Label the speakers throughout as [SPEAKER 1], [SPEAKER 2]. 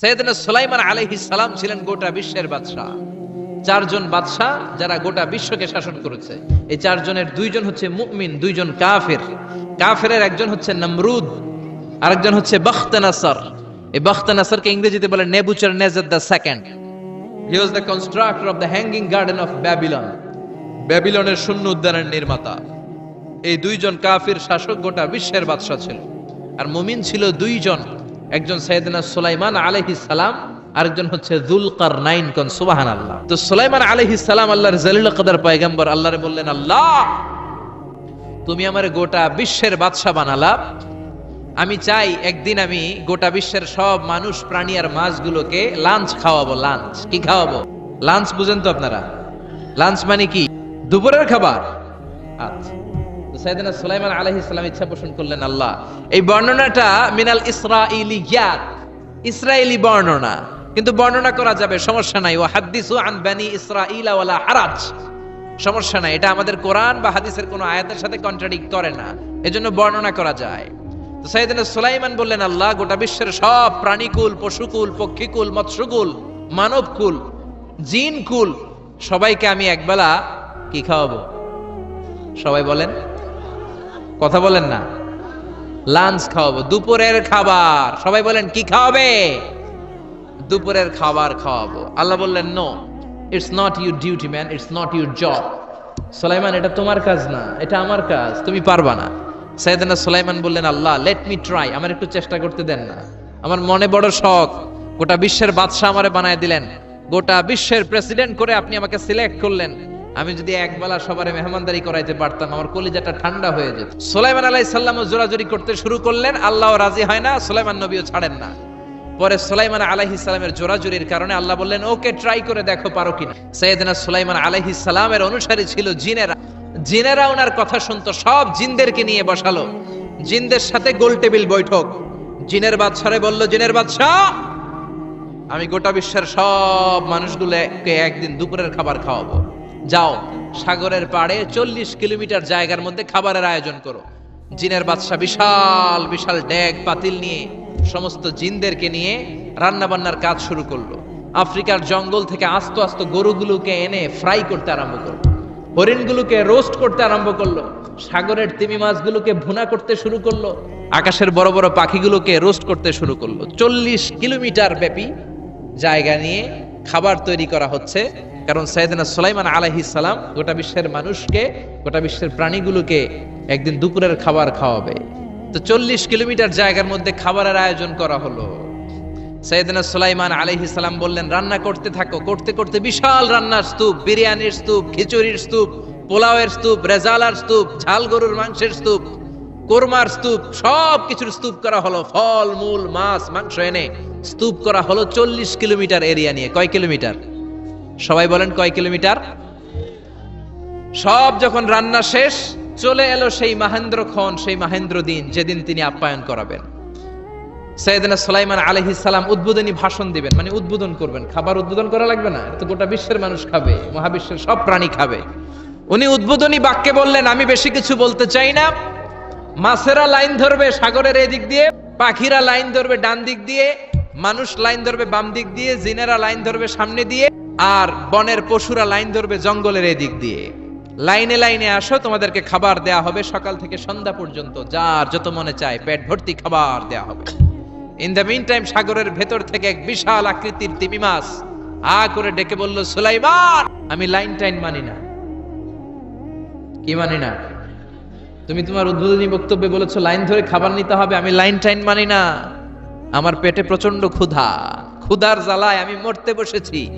[SPEAKER 1] সৈয়দনা সুলাইমান আলাইহিস সালাম ছিলেন গোটা বিশ্বের বাদশাহ। চারজন বাদশাহ যারা গোটা বিশ্বকে শাসন করেছে। এই চারজনের দুইজন হচ্ছে মুমিন, দুইজন কাফের। কাফেরের একজন হচ্ছে নমরুদ, আরেকজন হচ্ছে বখতানাসর। এই বখতানাসরকে ইংরেজিতে বলে Nebuchadnezzar the second. He was the constructor of the hanging garden of Babylon ব্যাবিলনের শূন্য উদ্যানের নির্মাতা। এই দুইজন কাফির শাসক গোটা বিশ্বের বাদশাহ ছিল। আর মুমিন ছিল দুইজন। একজন সৈয়দনা সুলাইমান আলাইহিস সালাম, আরেকজন হচ্ছে জুলকার নাইন কন সুবাহান আল্লাহ তো সুলাইমান আলাইহিস সালাম আল্লাহর জালিল কদর পয়গম্বর, আল্লাহরে বললেন, আল্লাহ, তুমি আমার গোটা বিশ্বের বাদশাহ বানালা। আমি চাই একদিন আমি গোটা বিশ্বের সব মানুষ, প্রাণী আর মাছগুলোকে লাঞ্চ খাওয়াবো, লাঞ্চ। কি খাওয়াবো? লাঞ্চ বুঝেন তো আপনারা। লাঞ্চ মানে কি? দুপুরের খাবার। আচ্ছা। তো সাইয়েদনা সুলাইমান আলাইহিস সালাম ইচ্ছা পোষণ করলেন আল্লাহ। এই বর্ণনাটা মিনাল ইসরা ইসরাইলিয়াত ইসরায়েলি বর্ণনা। কিন্তু বর্ণনা করা যাবে, সমস্যা নাই। ও হাদিসু আন বানি ইসরাইলা ওয়ালা হারাজ। সমস্যা নাই। এটা আমাদের কোরআন বা হাদিসের কোনো আয়াতের সাথে কন্ট্রাডিক্ট করে না। এজন্য বর্ণনা করা যায়। তো সাইয়েদনা সুলাইমান বললেন, আল্লাহ, গোটা বিশ্বের সব প্রাণীকুল, পশুকুল, পক্ষীকুল, মৎস্যকুল, মানবকুল, জিনকুল, সবাইকে আমি একবেলা কি খাওয়াবো? সবাই বলেন কথা বলেন না। লাঞ্চ খাওয়াবো, দুপুরের খাবার। সবাই বলেন, কি খাওয়াবে? দুপুরের খাবার খাওয়াবো। আল্লাহ বললেন no it's not your duty man it's not your job Solaiman, এটা তোমার কাজ না, এটা আমার কাজ। তুমি পারবা না। সাইয়েদনা সোলাইমান বললেন, আল্লাহ লেট মি ট্রাই আমার একটু চেষ্টা করতে দেন না। আমার মনে বড় শখ। গোটা বিশ্বের বাদশাহ আমারে বানায় দিলেন। গোটা বিশ্বের প্রেসিডেন্ট করে আপনি আমাকে সিলেক্ট করলেন। আমি যদি একবেলা সবারে মেহমানদারি করাইতে পারতাম, আমার কলিজাটা ঠান্ডা হয়ে যেত। সুলাইমান আলাই সাল্লামও জোরাজোরি করতে শুরু করলেন, আল্লাহ রাজি হয় না, সুলাইমান নবীও ছাড়েন না। পরে সুলাইমান আলাইহি সালামের জোরাজুরির কারণে আল্লাহ বললেন, ওকে ট্রাই করে দেখো, পারো কিনা? সৈয়দনা সুলাইমান আলাইহি সালামের অনুসারী ছিল জিনেরা। জিনেরা ওনার কথা শুনতো, সব জিনদেরকে নিয়ে বসালো। জিনদের সাথে গোল টেবিল বৈঠক। জিনের বাদশারে বলল, জিনের বাদশাহ, আমি গোটা বিশ্বের সব মানুষগুলোকে একদিন দুপুরের খাবার খাওয়াবো। যাও, সাগরের পাড়ে চল্লিশ কিলোমিটার জায়গার মধ্যে খাবারের আয়োজন করো। জিনের বাদশা বিশাল বিশাল ড্যাগ পাতিল নিয়ে সমস্ত জিনদেরকে নিয়ে রান্না বান্নার কাজ শুরু করল। আফ্রিকার জঙ্গল থেকে আস্ত আস্ত গরুগুলোকে এনে ফ্রাই করতে আরম্ভ করল। হরিণগুলোকে রোস্ট করতে আরম্ভ করল। সাগরের তিমি মাছগুলোকে ভুনা করতে শুরু করল। আকাশের বড় বড় পাখিগুলোকে রোস্ট করতে শুরু করল। চল্লিশ কিলোমিটার ব্যাপী জায়গা নিয়ে খাবার তৈরি করা হচ্ছে। কারণ সাইয়েদনা সুলাইমান আলাইহিস সালাম গোটা বিশ্বের মানুষকে, গোটা বিশ্বের প্রাণীগুলোকে একদিন দুপুরের খাবার খাওয়াবে। তো চল্লিশ কিলোমিটার জায়গার মধ্যে খাবারের আয়োজন করা হলো। সৈয়দনা সুলাইমান আলাইহিস সালাম বললেন, রান্না করতে থাকো, করতে করতে বিশাল রান্নার স্তূপ, বিরিয়ানির স্তূপ, খিচুড়ির স্তূপ, পোলাওয়ের স্তূপ, রেজালার স্তূপ, ঝাল গরুর মাংসের স্তূপ কোরমার স্তূপ, সব কিছুর স্তূপ করা হলো। ফল, মূল, মাছ, মাংস এনে স্তূপ করা হলো চল্লিশ কিলোমিটার এরিয়া নিয়ে। কয় কিলোমিটার? সবাই বলেন কয় কিলোমিটার? সব যখন রান্না শেষ, চলে এলো সেই মাহেন্দ্র খন সেই মাহেন্দ্র দিন, যেদিন তিনি আপ্যায়ন করাবেন। সৈয়দনা সুলাইমান আলাইহিস সালাম উদ্বোধনী ভাষণ দিবেন মানে উদ্বোধন করবেন। খাবার উদ্বোধন করা লাগবে না তো গোটা বিশ্বের মানুষ খাবে, মহাবিশ্বের সব প্রাণী খাবে। উনি উদ্বোধনী বাক্যে বললেন, আমি বেশি কিছু বলতে চাই না মাছেরা লাইন ধরবে সাগরের এদিক দিয়ে, পাখিরা লাইন ধরবে ডান দিক দিয়ে, মানুষ লাইন ধরবে বাম দিক দিয়ে, জিনেরা লাইন ধরবে সামনে দিয়ে, আর বনের পশুরা লাইন ধরবে জঙ্গলের এদিক দিয়ে। লাইনে লাইনে আসো, তোমাদেরকে খাবার দেয়া হবে, সকাল থেকে সন্ধ্যা পর্যন্ত যার যত মনে চায় পেট ভর্তি খাবার দেয়া হবে। ইন দ্য মিন টাইম সাগরের ভেতর থেকে এক বিশাল আকৃতির তিমি মাছ আ করে ডেকে বলল, সুলাইমান, আমি লাইন টাইন মানি না। কি মানি না? তুমি তোমার উদ্বোধনী বক্তব্যে বলেছ, লাইন ধরে খাবার নিতে হবে, আমি লাইন টাইন মানি না। আমার পেটে প্রচণ্ড ক্ষুধা। ক্ষুধার জ্বালায় আমি মরতে বসেছি।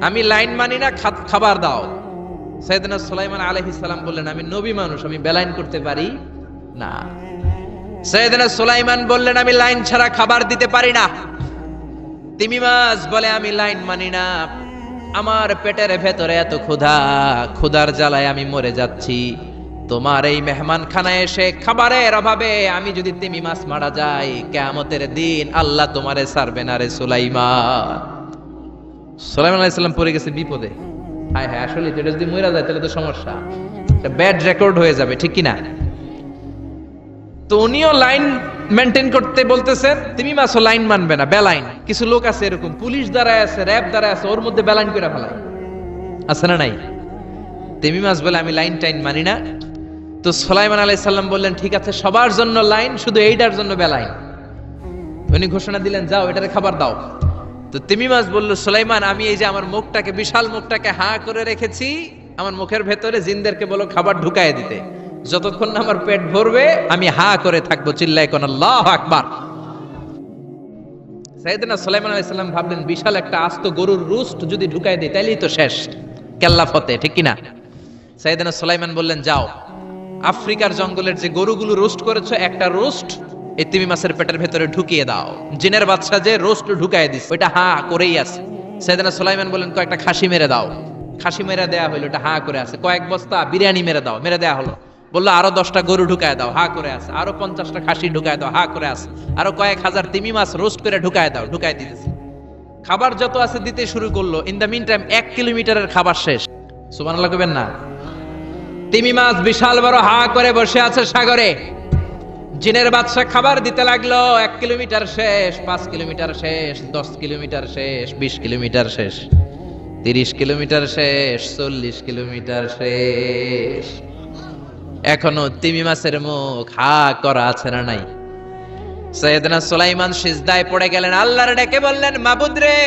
[SPEAKER 1] আমি লাইন মানি না খাবার দাও। সৈয়দনা সুলাইমান আলাইহিস সালাম বললেন, আমি নবী মানুষ, আমি বেলাইন করতে পারি না। সৈয়দনা সুলাইমান বললেন, আমি লাইন ছাড়া খাবার দিতে পারি না। তিমি মাছ বলে, আমি লাইন মানি না। আমার পেটের ভেতরে এত ক্ষুধা। ক্ষুধার জ্বালায় আমি মরে যাচ্ছি। তোমার এই মেহমান খানায় এসে খাবারের অভাবে আমি যদি তিমি মাছ মারা যাই, কেয়ামতের দিন আল্লাহ তোমারে সারবে না রে সুলাইমান। সুলাইমান আলাইসাল্লাম পড়ে গেছে বিপদে। আসলে এটা যদি মরে যায় তাহলে তো সমস্যা। ব্যাড রেকর্ড হয়ে যাবে, ঠিক তো উনিও লাইন মেনটেন করতে বলতেছেন তুমি মাসও লাইন মানবে না, বেলাইন। কিছু লোক আছে এরকম, পুলিশ দ্বারায় আছে র্যাব দ্বারা আছে, ওর মধ্যে বেলাইন করে ফেলায়। আছে না নাই? তেমি মাস বলে আমি লাইন টাইন মানি না। তো সোলাইমান আলাই সাল্লাম বললেন, ঠিক আছে, সবার জন্য লাইন, শুধু এইটার জন্য বেলাইন। উনি ঘোষণা দিলেন, যাও, এটারে খাবার দাও। তো তিমি মাছ বলল, সোলাইমান, আমি এই যে আমার মুখটাকে, বিশাল মুখটাকে হা করে রেখেছি, আমার মুখের ভেতরে জিনদেরকে বলো খাবার ঢুকায় দিতে। যতক্ষণ না আমার পেট ভরবে, আমি হা করে থাকব চিল্লাই কোন আল্লাহ আকবার। সাইয়েদনা সুলাইমান আলাইহিস সালাম ভাবলেন, বিশাল একটা আস্ত গরুর রুস্ট যদি ঢুকায় দেয় তাইলেই তো শেষ। কেল্লা ফতে ঠিক কিনা? সাইয়েদনা সোলাইমান বললেন, যাও। আফ্রিকার জঙ্গলের যে গরুগুলো রোস্ট করেছ, একটা রোস্ট এই তিমি মাছের পেটের ভেতরে ঢুকিয়ে দাও। জিনের বাচ্চা যে রোস্ট ঢুকায় দিস ওইটা হা করেই আছে। সাইয়েদনা সুলাইমান বললেন কয়েকটা খাসি মেরে দাও। খাসি মেরে দেয়া হলো ওটা হা করে আছে। কয়েক বস্তা বিরিয়ানি মেরে দাও, মেরে দেয়া হলো। বলল, আরও দশটা গরু ঢুকায় দাও, হা করে আছে। আরও পঞ্চাশটা খাসি ঢুকায় দাও, হা করে আছে। আরও কয়েক হাজার তিমি মাছ রোস্ট করে ঢুকায় দাও ঢুকায় দিতেছে খাবার যত আছে দিতে শুরু করল। ইন দ্য মিন টাইম এক কিলোমিটারের খাবার শেষ। সুবহানাল্লাহ কইবেন না? তিমি মাছ বিশাল বড় হা করে বসে আছে সাগরে। জিনের বাদশা খাবার দিতে লাগল, এক কিলোমিটার শেষ, পাঁচ কিলোমিটার শেষ, দশ কিলোমিটার শেষ, বিশ কিলোমিটার শেষ, তিরিশ কিলোমিটার শেষ, চল্লিশ কিলোমিটার শেষ। এখনও তিমি মাছের মুখ হা করা আছে না নাই। সৈয়দনা সুলাইমান সিজদায় পড়ে গেলেন, আল্লাহর ডেকে বললেন, মাবুদ রে,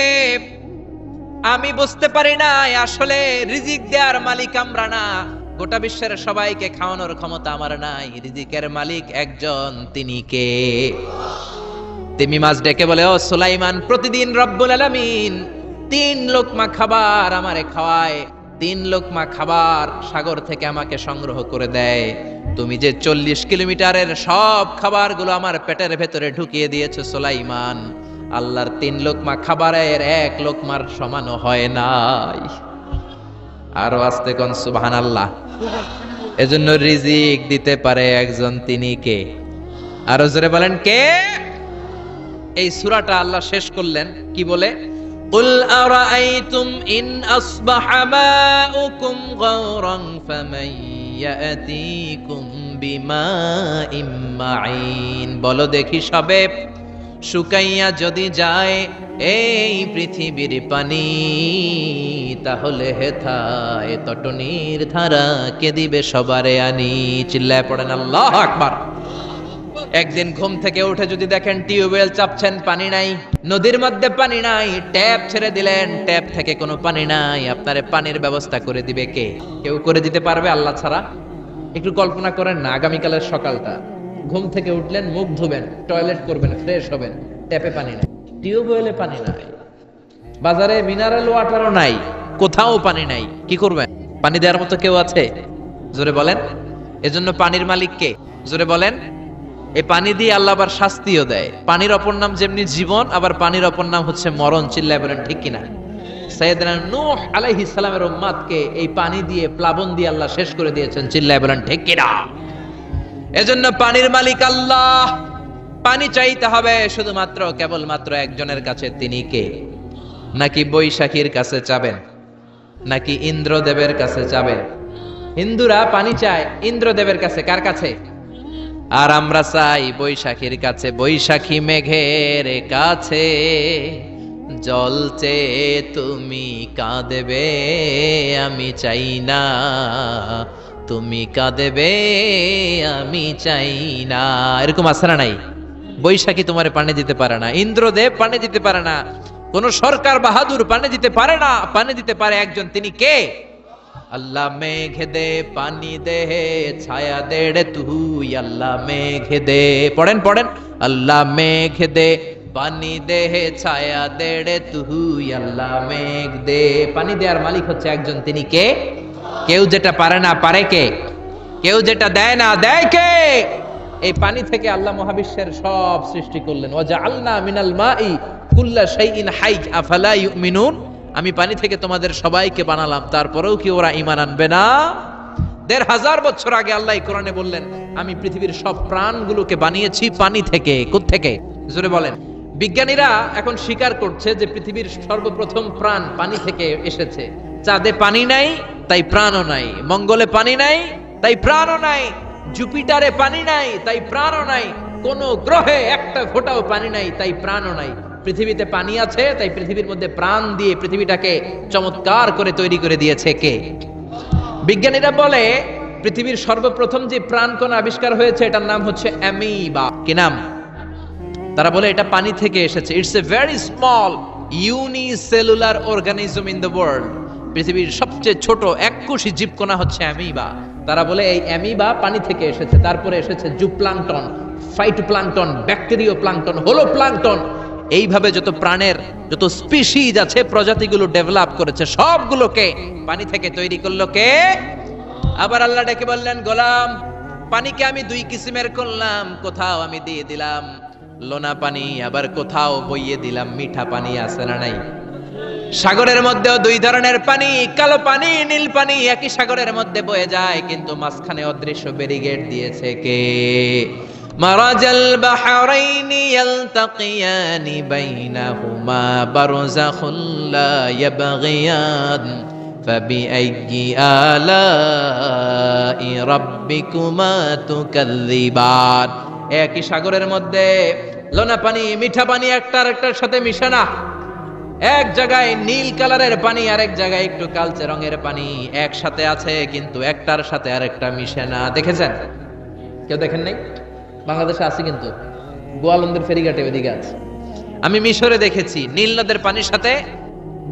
[SPEAKER 1] আমি বুঝতে পারি না আসলে রিজিক দেওয়ার মালিক আমরা না। গোটা বিশ্বের সবাইকে খাওয়ানোর ক্ষমতা আমার নাই। রিজিকের মালিক একজন তিনি কে? তিমি মাছ ডেকে বলে, ও সুলাইমান, প্রতিদিন রব্বুল আলামিন তিন লোকমা খাবার আমারে খাওয়ায়। তিন লোকমা খাবার সাগর থেকে আমাকে সংগ্রহ করে দেয়। তুমি যে চল্লিশ কিলোমিটারের সব খাবারগুলো আমার পেটের ভেতরে ঢুকিয়ে দিয়েছ সুলাইমান, আল্লাহর তিন লোকমা খাবারের এক লোকমার সমানও হয় নাই। আরও আস্তে কোন সুবহান আল্লাহ এজন্য রিজিক দিতে পারে একজন তিনি কে আরো জোরে বলেন কে এই সূরাটা আল্লাহ শেষ করলেন কি বলে قل أرأيتم إن أصبح ماؤكم غورا فمن يأتيكم بماء معين বলো দেখি সবে শুকাইয়া যদি যায় এই পৃথিবীর পানি, তাহলে হেথায় তটনির ধারা কে দিবে সবারে আনি চিল্লায় পড়েন আল্লাহ আকবার। একদিন ঘুম থেকে উঠে যদি দেখেন টিউবওয়েল চাপছেন, পানি নাই, নদীর মধ্যে পানি নাই, ট্যাপ ছেড়ে দিলেন, ট্যাপ থেকে কোনো পানি নাই, আপনারে পানির ব্যবস্থা করে দিবে কে? কেউ করে দিতে পারবে আল্লাহ ছাড়া? একটু কল্পনা করেন না, আগামীকালের সকালটা। ঘুম থেকে উঠলেন, মুখ ধুবেন, টয়লেট করবেন, ফ্রেশ হবেন, ট্যাপে পানি নাই। টিউবওয়েলে পানি নাই। বাজারে মিনারেল ওয়াটারও নাই, কোথাও পানি নাই। কি করবেন? পানি দেওয়ার মতো কেউ আছে? জোরে বলেন। এজন্য পানির মালিক কে? জোরে বলেন। এই পানি দিয়ে আল্লাহ আবার শাস্তিও দেয়। পানির অপর নাম যেমনি জীবন, আবার পানির অপর নাম হচ্ছে মরণ। চিল্লায় বলেন, ঠিক কিনা? সাইয়েদনা নূহ আলাইহিস সালামের উম্মাদকে এই পানি দিয়ে, প্লাবন দিয়ে আল্লাহ শেষ করে দিয়েছেন। চিল্লায় বলেন, ঠিক কিনা? এজন্য পানির মালিক আল্লাহ পানি চাইতে হবে, শুধুমাত্র কেবলমাত্র একজনের কাছে তিনি কে? নাকি বৈশাখীর কাছে চাবেন নাকি ইন্দ্রদেবের কাছে চাবেন হিন্দুরা পানি চায়, ইন্দ্রদেবের কাছে কার কাছে? আর আমরা চাই বৈশাখীর কাছে, বৈশাখী মেঘের কাছে। জল চেয়ে তুমি কাঁদবে, আমি চাই না। তুমি কাঁদবে, আমি চাই না। এরকম না নাই। বৈশাখী তোমার পানি দিতে পারে না, ইন্দ্রদেব পানি দিতে পারে না, কোন সরকার বাহাদুর পানি দিতে পারে না, পানি দিতে পারে একজন, তিনি কে? আল্লাহ মেঘ দে, পানি দে, ছায়া দে, রে তুই আল্লাহ মেঘ দে। পড়েন পড়েন। আল্লাহ মেঘ দে, পানি দে, ছায়া দে, রে তুই আল্লাহ মেঘ দে। পানি দেওয়ার মালিক হচ্ছে একজন, তিনি কে? কেউ যেটা পারে না, পারে কে? কেউ যেটা দেয় না, দেয় কে? এই পানি থেকে আল্লাহ মহাবিশ্বের সব সৃষ্টি করলেন। ওয়াজা আল্লাহ মিনাল মাই কুল্লা শাইইন হাই আফালা ইউমিনুন? আমি পানি থেকে তোমাদের সবাইকে বানালাম, তারপরেও কি ওরা ইমান আনবে না? দেড় হাজার বছর আগে আল্লাহ কোরআনে বললেন, আমি পৃথিবীর সব প্রাণগুলোকে বানিয়েছি পানি থেকে থেকে জোরে বলেন। বিজ্ঞানীরা এখন স্বীকার করছে যে পৃথিবীর সর্বপ্রথম প্রাণ পানি থেকে এসেছে। চাঁদে পানি নাই, তাই প্রাণও নাই। মঙ্গলে পানি নাই, তাই প্রাণও নাই। জুপিটারে পানি নাই, তাই প্রাণও নাই। কোন গ্রহে একটা ফোঁটাও পানি নাই, তাই প্রাণও নাই। পৃথিবীতে পানি আছে, তাই পৃথিবীর মধ্যে প্রাণ দিয়ে পৃথিবীটাকে চমৎকার করে তৈরি করে দিয়েছে কে? বিজ্ঞানীরা বলে, পৃথিবীর সর্বপ্রথম যে প্রাণকণ আবিষ্কার হয়েছে, এটার নাম হচ্ছে অ্যামিবা। কি নাম? তারা বলে, এটা পানি থেকে এসেছে। It's a very small unicellular organism in the world পৃথিবীর সবচেয়ে ছোট এককোষী জীবকোনা হচ্ছে অ্যামিবা। তারা বলে এই অ্যামিবা পানি থেকে এসেছে, তারপরে এসেছে zooplankton, phytoplankton bacterio plankton holo plankton এইভাবে যত প্রাণের যত স্পিসিজ আছে, প্রজাতিগুলো ডেভেলপ করেছে, সবগুলোকে পানি থেকে তৈরি করল কে? আবার আল্লাহ ডেকে বললেন, গোলাম, পানিকে আমি দুই কিসিমের করলাম, কোথাও আমি দিয়ে দিলাম। লোনা পানি, আবার কোথাও বইয়ে দিলাম, মিঠা পানি আছে না নাই? সাগরের মধ্যেও দুই ধরনের পানি কালো পানি নীল পানি একই সাগরের মধ্যে বয়ে যায় কিন্তু মাঝখানে অদৃশ্য ব্যারিগেড দিয়েছে কে মারাজাল বাহরাইনি ইয়ালতাকিয়ানি বাইনাহুমা বারযাখুল লা ইয়াবগিয়ান فبأي آلاء ربكما تكذبان একই সাগরের মধ্যে লোনা পানি মিঠা পানি একটা আরেকটার সাথে মিশে না এক জায়গায় নীল কালারের পানি, আরেক জায়গায় একটু কালচে রঙের পানি। একসাথে আছে, কিন্তু একটার সাথে আরেকটা মিশে না। দেখেছেন? কেউ দেখেন নাই? বাংলাদেশে আছে কিন্তু। গোয়ালন্দের ফেরিঘাটে ওইদিকে আছে। আমি মিশরে দেখেছি, নীল নদের পানির সাথে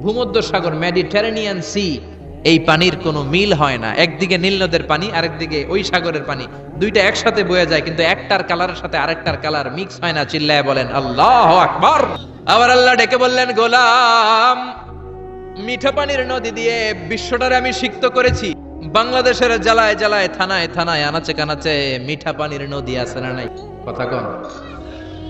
[SPEAKER 1] ভূমধ্য সাগর মেডিটেরেনিয়ান সি এই পানির কোনো মিল হয় না। একদিকে নীল নদের পানি, আরেকদিকে ওই সাগরের পানি। দুইটা একসাথে বয়ে যায়, কিন্তু একটার কালারের সাথে আরেকটার কালার মিক্স হয় না, চিল্লায় বলেন, আল্লাহ আকবার! আবার আল্লাহ ডেকে বললেন, গোলাম, মিঠা পানির নদী দিয়ে বিশ্বটারে আমি সিক্ত করেছি। বাংলাদেশের জ্বালায় জ্বালায়, থানায় থানায়, আনাচে কানাচে মিঠা পানির নদী আছে না নাই? কথা কন।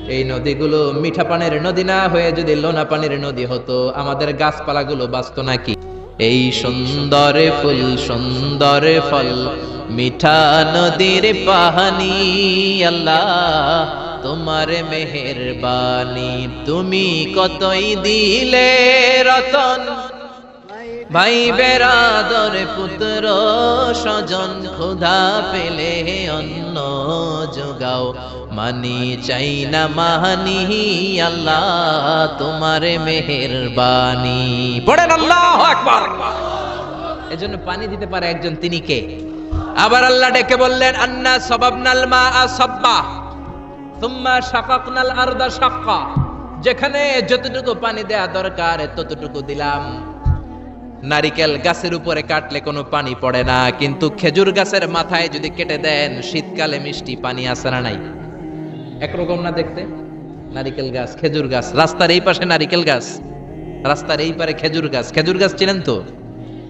[SPEAKER 1] এই নদীগুলো মিঠা পানির নদী না হয়ে যদি লোনা পানির নদী হতো, আমাদের গাছপালাগুলো বাঁচতো নাকি? এই সুন্দর ফুল, সুন্দর ফল, মিঠা নদীর পাহানি, আল্লাহ তোমার মেহেরবানি, তুমি কতই দিলে রতন? ভাই বেরাদর পুত্র, স্বজন ক্ষুধা পেলে অন্ন যোগাও। মানি চাই না মাহানি, আল্লাহ তোমার মেহেরবানি। পড়েন আল্লাহ আকবার। এজন্য পানি দিতে পারে একজন, তিনি কে? আবার আল্লাহ ডেকে বললেন, আন্না সবাবনাল মা সব্বা তুম্মা শাকাকনাল আরদা শাক্কা। যেখানে যতটুকু পানি দেয়া দরকার, ততটুকু দিলাম। নারিকেল গাছের উপরে কাটলে কোনো পানি পড়ে না, কিন্তু খেজুর গাছের মাথায় যদি কেটে দেন, শীতকালে মিষ্টি পানি আসে না নাই? একরকম না দেখতে? নারিকেল গাছ, খেজুর গাছ, রাস্তার এই পাশে নারিকেল গাছ, রাস্তার এই পারে খেজুর গাছ। খেজুর গাছ চিনেন তো?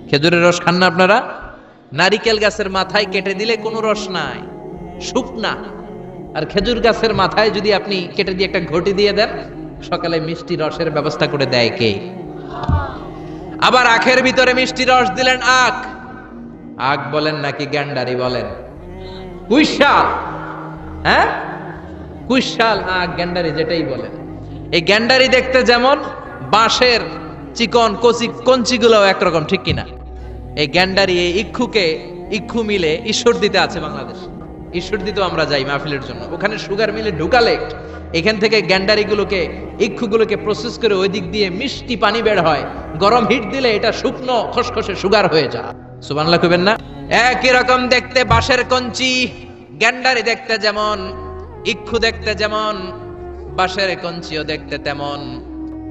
[SPEAKER 1] খেজুরের রস খান না আপনারা? নারিকেল গাছের মাথায় কেটে দিলে কোনো রস নাই শুকনা আর খেজুর গাছের মাথায় যদি আপনি কেটে দিয়ে একটা ঘটি দিয়ে দেন, সকালে মিষ্টি রসের ব্যবস্থা করে দেয় কে? আবার আখের ভিতরে মিষ্টি রস দিলেন আখ। আখ বলেন নাকি গ্যান্ডারি বলেন? কুইশাল। হ্যাঁ? কুইশাল, আখ, গ্যান্ডারি যেটাই বলেন। এই গ্যান্ডারি দেখতে যেমন বাঁশের চিকন, কচি কঞ্চিগুলো একরকম, ঠিক কিনা? এই গ্যান্ডারি, এই ইক্ষুকে ইক্ষু মিলে ঈশ্বর দিতে আছে বাংলাদেশ। ঈশ্বর দিতেও আমরা যাই মাহফিলের জন্য। ওখানে সুগার মিলে ঢুকালে এখান থেকে গ্যান্ডারিগুলোকে, ইক্ষুগুলোকে প্রসেস করে ওই দিক দিয়ে মিষ্টি পানি বের হয়। গরম হিট দিলে এটা শুকনো, খসখসে সুগার হয়ে যায়। সুবানলা কইবেন না? একই রকম দেখতে বাঁশের কঞ্চি, গ্যান্ডারি দেখতে যেমন, ইক্ষু দেখতে যেমন, বাঁশের কঞ্চিও দেখতে তেমন।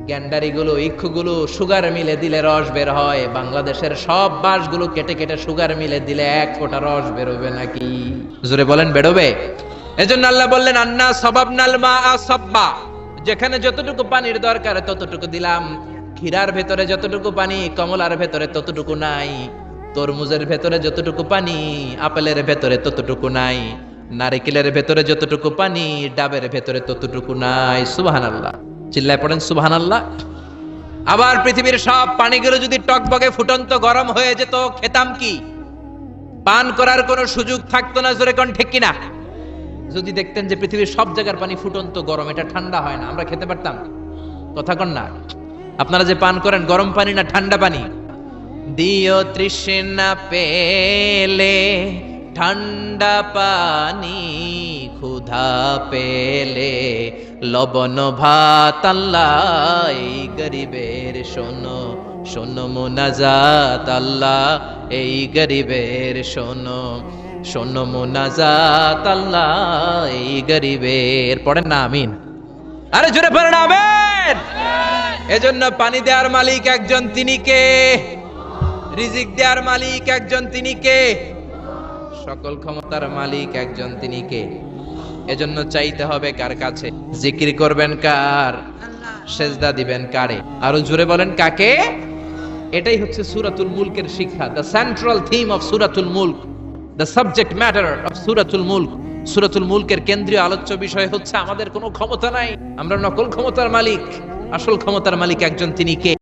[SPEAKER 1] গ্যান্ডারিগুলো, ইক্ষুগুলো সুগার মিলে দিলে রস বের হয়। বাংলাদেশের সব বাঁশগুলো কেটে কেটে সুগার মিলে দিলে এক ফোঁটা রস বেরোবে নাকি? জোরে বলেন, বেরোবে? এজন্য আল্লাহ বললেন, আন্না সবাব নাল মা সব্বা। যেখানে যতটুকু পানির দরকার ততটুকু দিলাম। ক্ষীরার ভেতরে যতটুকু পানি, কমলার ভেতরে ততটুকু নাই। তরমুজের ভেতরে যতটুকু পানি, আপেলের ভেতরে ততটুকু নাই। নারিকেলের ভেতরে যতটুকু পানি, ডাবের ভেতরে ততটুকু নাই। সুবাহান আল্লাহ চিল্লায় পড়েন সুবাহান আল্লাহ আবার পৃথিবীর সব পানিগুলো যদি টকবগে ফুটন্ত গরম হয়ে যেত, খেতাম কি? পান করার কোনো সুযোগ থাকতো না, জোরে কোন ঠিক কিনা? যদি দেখতেন যে পৃথিবীর সব জায়গার পানি ফুটন্ত গরম, এটা ঠান্ডা হয় না, আমরা খেতে পারতাম। কথা কন না। আপনারা যে পান করেন, গরম পানি না ঠান্ডা পানি? দিও তৃষ্ণা পেলে, ঠান্ডা পানি ক্ষুধা পেলে। লবণ ভাত এই গরিবের শোনো শোনো মোনাজাত আল্লাহ, এই গরিবের শোনো। শোনো মোনাজাত আল্লাহ, এই গরিবের, পড়েন না, আমিন। আরে জোরে পড়েন, আমিন। এজন্য পানি দেওয়ার মালিক একজন তিনি কে? রিজিক দেওয়ার মালিক একজন তিনি কে? সকল ক্ষমতার মালিক একজন তিনি কে? এজন্য চাইতে হবে কার কাছে? জিকির করবেন কার? সেজদা দিবেন কারে? আরও জোরে বলেন, কাকে? এটাই হচ্ছে সুরাতুল মুলকের শিক্ষা দ্য সেন্ট্রাল থিম অফ সুরাতুল মুলক। দ্য সাবজেক্ট ম্যাটার অফ সুরাতুল মুলক সুরাতুল মুলকের কেন্দ্রীয় আলোচ্য বিষয় হচ্ছে আমাদের কোনো ক্ষমতা নাই। আমরা নকল ক্ষমতার মালিক। আসল ক্ষমতার মালিক একজন তিনি কে?